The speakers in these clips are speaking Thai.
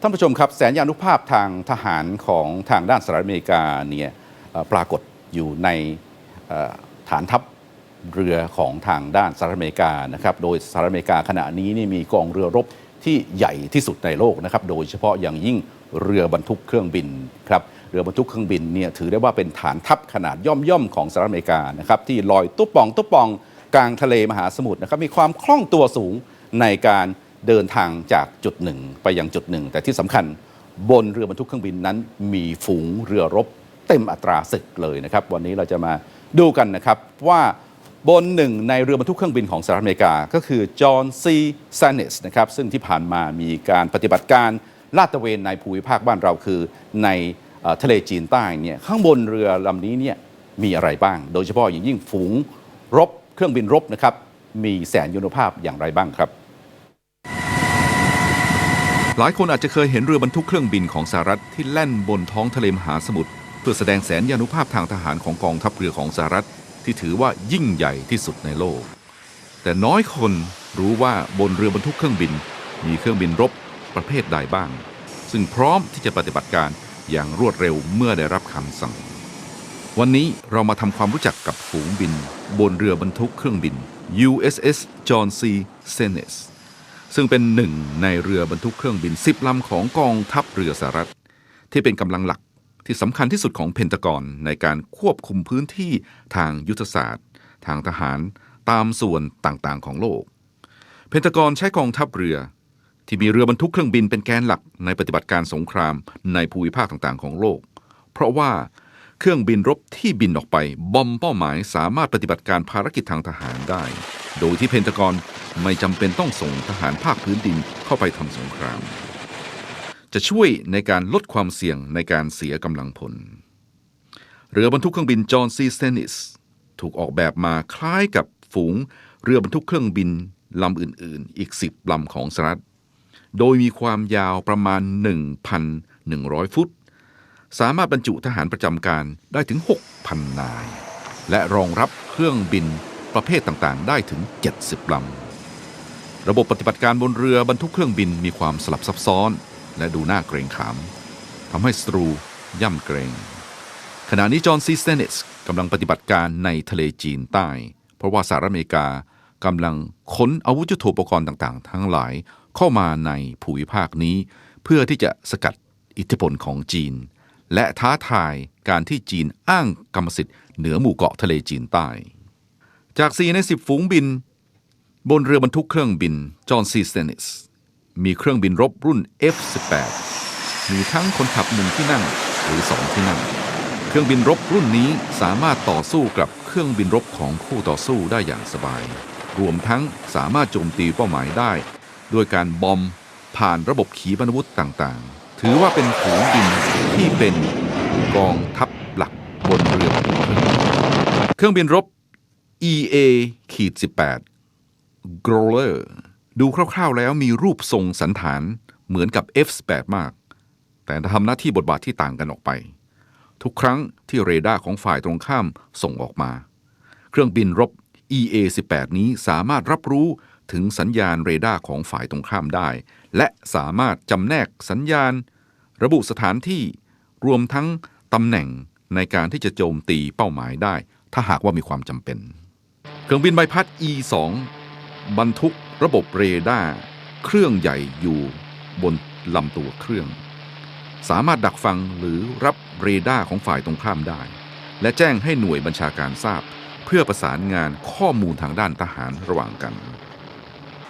ท่านผู้ชมครับแสนยานุภาพทางทหารของทางด้านสหรัฐอเมริกาเนี่ยปรากฏอยู่ในฐานทัพเรือของทางด้านสหรัฐอเมริกานะครับโดยสหรัฐอเมริกาขณะนี้นี่มีกองเรือรบที่ใหญ่ที่สุดในโลกนะครับโดยเฉพาะอย่างยิ่งเรือบรรทุกเครื่องบินครับเรือบรรทุกเครื่องบินเนี่ยถือได้ว่าเป็นฐานทัพขนาดย่อมๆของสหรัฐอเมริกานะครับที่ลอยตุ๊บป่องตุ๊บป่องกลางทะเลมหาสมุทรนะครับมีความคล่องตัวสูงในการ เดินทางจากจุดหนึ่งไปยังจุดหนึ่ง แต่ที่สำคัญบนเรือบรรทุกเครื่องบินนั้น มีฝูงเรือรบเต็มอัตราศึกเลยนะครับ วันนี้เราจะมาดูกันนะครับว่าบนหนึ่งในเรือบรรทุกเครื่องบินของสหรัฐอเมริกาก็คือจอห์นซีซานเนสนะครับซึ่งที่ผ่านมามีการปฏิบัติการลาดตระเวนในภูมิภาคบ้านเราคือในทะเลจีนใต้เนี่ยข้างบนเรือลำนี้เนี่ยมีอะไรบ้าง โดยเฉพาะอย่างยิ่งฝูงรบเครื่องบินรบนะครับมีแสนยุนภาพอย่างไรบ้างครับ หลายคนอาจจะเคยเห็นเรือบรรทุกเครื่องบินของสหรัฐที่แล่นบนท้องทะเลมหาสมุทรเพื่อแสดงแสนยานุภาพทางทหารของกองทัพเรือของสหรัฐที่ถือว่ายิ่งใหญ่ที่สุดในโลก แต่น้อยคนรู้ว่าบนเรือบรรทุกเครื่องบิน มีเครื่องบินรบประเภทใดบ้าง ซึ่งพร้อมที่จะปฏิบัติการอย่างรวดเร็วเมื่อได้รับคำสั่ง วันนี้เรามาทำความรู้จักกับฝูงบิน บนเรือบรรทุกเครื่องบิน USS John C. Stennis ซึ่งเป็นหนึ่งในเรือบรรทุกเครื่องบิน10ลำของกองทัพเรือสหรัฐ ที่เป็นกำลังหลักที่สำคัญที่สุดของเพนตากอนในการควบคุมพื้นที่ทางยุทธศาสตร์ ทางทหารตามส่วนต่างๆ ของโลก เพนตากอนใช้กองทัพเรือ ที่มีเรือบรรทุกเครื่องบินเป็นแกนหลักในปฏิบัติการสงครามในภูมิภาคต่างๆ ของโลก เพราะว่าเครื่องบินรบที่บินออกไปบอมเป้าหมายสามารถปฏิบัติการภารกิจทางทหารได้ โดยที่เพนตากอนไม่จำเป็นต้องส่งทหารภาคพื้นดินเข้าไปทำสงคราม จะช่วยในการลดความเสี่ยงในการเสียกำลังพล เรือบรรทุกเครื่องบินจอห์นซีสเตนิสถูกออกแบบมาคล้ายกับฝูงเรือบรรทุกเครื่องบินลำอื่นๆ อีก 10 ลำของสหรัฐ โดยมีความยาวประมาณ 1,100 ฟุต สามารถบรรจุทหารประจำการได้ถึง 6,000 นาย และรองรับเครื่องบิน ประเภทต่างๆ ได้ถึง 70ลำ ระบบปฏิบัติการบนเรือบรรทุกเครื่องบินมีความสลับซับซ้อน และดูน่าเกรงขามทำให้ศัตรูย่ำเกรง ขณะนี้จอห์นซีสเตนิสกำลังปฏิบัติการในทะเลจีนใต้ เพราะว่าสหรัฐอเมริกากำลังขนอาวุธยุทโธปกรณ์ต่างๆ ทั้งหลายเข้ามาในภูมิภาคนี้ เพื่อที่จะสกัดอิทธิพลของจีน และท้าทายการที่จีนอ้างกรรมสิทธิ์เหนือหมู่เกาะทะเลจีนใต้ จาก4ใน10 ฝูงบิน บนเรือบรรทุกเครื่องบิน จอห์นซีสเตนิส มีเครื่องบินรบรุ่น F-18 มีทั้งคนขับหนึ่งที่นั่งหรือสองที่นั่ง เครื่องบินรบรุ่นนี้สามารถต่อสู้กับเครื่องบินรบของคู่ต่อสู้ได้อย่างสบาย รวมทั้งสามารถโจมตีเป้าหมายได้ ด้วยการบอมผ่านระบบขีปนาวุธต่างๆ ถือว่าเป็นฝูงบินที่เป็นกองทัพหลักบนเรือบรรทุกเครื่องบินรบ EA ขีด18 Growler ดูคร่าวๆแล้วมีรูปทรงสันฐานเหมือนกับ F18 มาก แต่ทำหน้าที่บทบาทที่ต่างกันออกไป ทุกครั้งที่เรดาร์ของฝ่ายตรงข้ามส่งออกมา เครื่องบินรบ EA-18 นี้สามารถรับรู้ถึงสัญญาณเรดาร์ของฝ่ายตรงข้ามได้ และสามารถจำแนกสัญญาณ ระบุสถานที่รวมทั้งตำแหน่งในการที่จะโจมตีเป้าหมายได้ ถ้าหากว่ามีความจำเป็น เครื่องบินใบพัด E2 บรรทุกระบบเรดาร์เครื่องใหญ่อยู่บนลำตัวเครื่อง สามารถดักฟังหรือรับเรดาร์ของฝ่ายตรงข้ามได้ และแจ้งให้หน่วยบัญชาการทราบ เพื่อประสานงานข้อมูลทางด้านทหารระหว่างกัน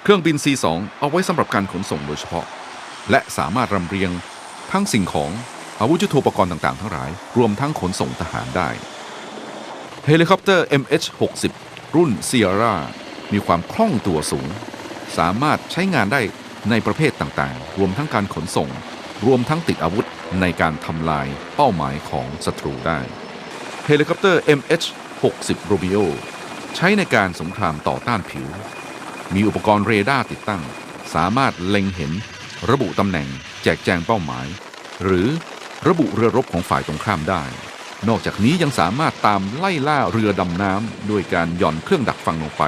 เครื่องบิน C2 เอาไว้สำหรับการขนส่งโดยเฉพาะ และสามารถรำเรียงทั้งสิ่งของอาวุธยุทโธปกรณ์ต่างๆ ทั้งหลาย รวมทั้งขนส่งทหารได้ เฮลิคอปเตอร์ MH-60 รุ่น Sierra มีความคล่องตัวสูง สามารถใช้งานได้ในประเภทต่างๆ รวมทั้งการขนส่ง รวมทั้งติดอาวุธในการทำลายเป้าหมายของศัตรูได้เฮลิคอปเตอร์ MH-60 Romeo ใช้ในการสงครามต่อต้านผิว มีอุปกรณ์เรดาร์ติดตั้ง สามารถเล็งเห็น ระบุตำแหน่ง แจกแจงเป้าหมาย หรือระบุเรือรบของฝ่ายตรงข้ามได้ นอกจากนี้ยังสามารถตามไล่ล่าเรือดำน้ำด้วยการหย่อนเครื่องดักฟังลงไป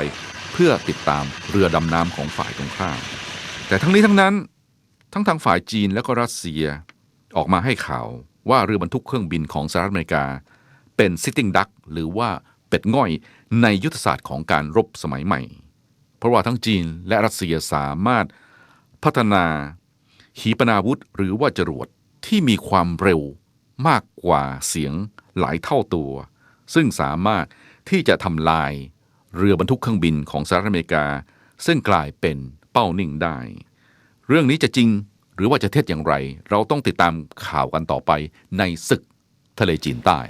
เพื่อติดตามเรือดำน้ำของฝ่ายตรงข้าม แต่ทั้งนี้ทั้งนั้น ทั้งทางฝ่ายจีนและก็รัสเซียออกมาให้ข่าวว่าเรือบรรทุกเครื่องบินของสหรัฐอเมริกา เป็น sitting duck หรือว่าเป็ดง่อยในยุทธศาสตร์ของการรบสมัยใหม่ เพราะว่าทั้งจีนและรัสเซียสามารถพัฒนาขีปนาวุธหรือว่าจรวดที่มีความเร็ว มากกว่าเสียงหลายเท่าตัว ซึ่งสามารถที่จะทำลายเรือบรรทุกเครื่องบินของสหรัฐอเมริกา ซึ่งกลายเป็นเป้านิ่งได้ เรื่องนี้จะจริงหรือว่าจะเท็จอย่างไร เราต้องติดตามข่าวกันต่อไปในศึกทะเลจีนใต้